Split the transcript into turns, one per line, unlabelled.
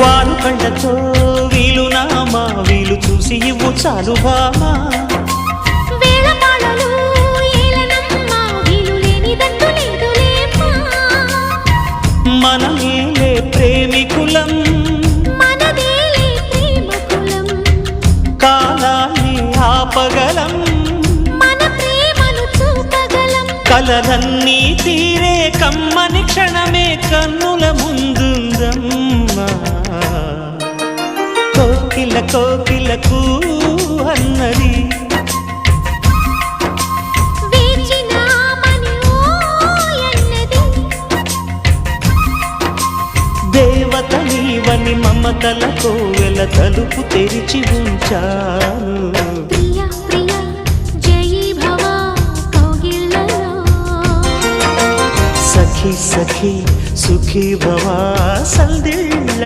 వారు కళ్ళతో వీలు నామా వీలు చూసి ఇవ్వు చాలు బామా
వేళపాడలు ఏలనమ్మ వీలు లేనిదంటూ లేదులేమ్మా
మనమేలే ప్రేమికులం.
మనదేలే ప్రేమ కులం
కాలాన్ని ఆపగలం.
మన ప్రేమను చూపగలం.
కలలన్నీ తీరే కమ్మని కోకిల కోకిలకు అన్నది. దేవత నీవని మమతల కోవెల తలుపు తెరిచి ఉంచాను. సఖి సఖి సుఖీ భవా సందిళ్ళ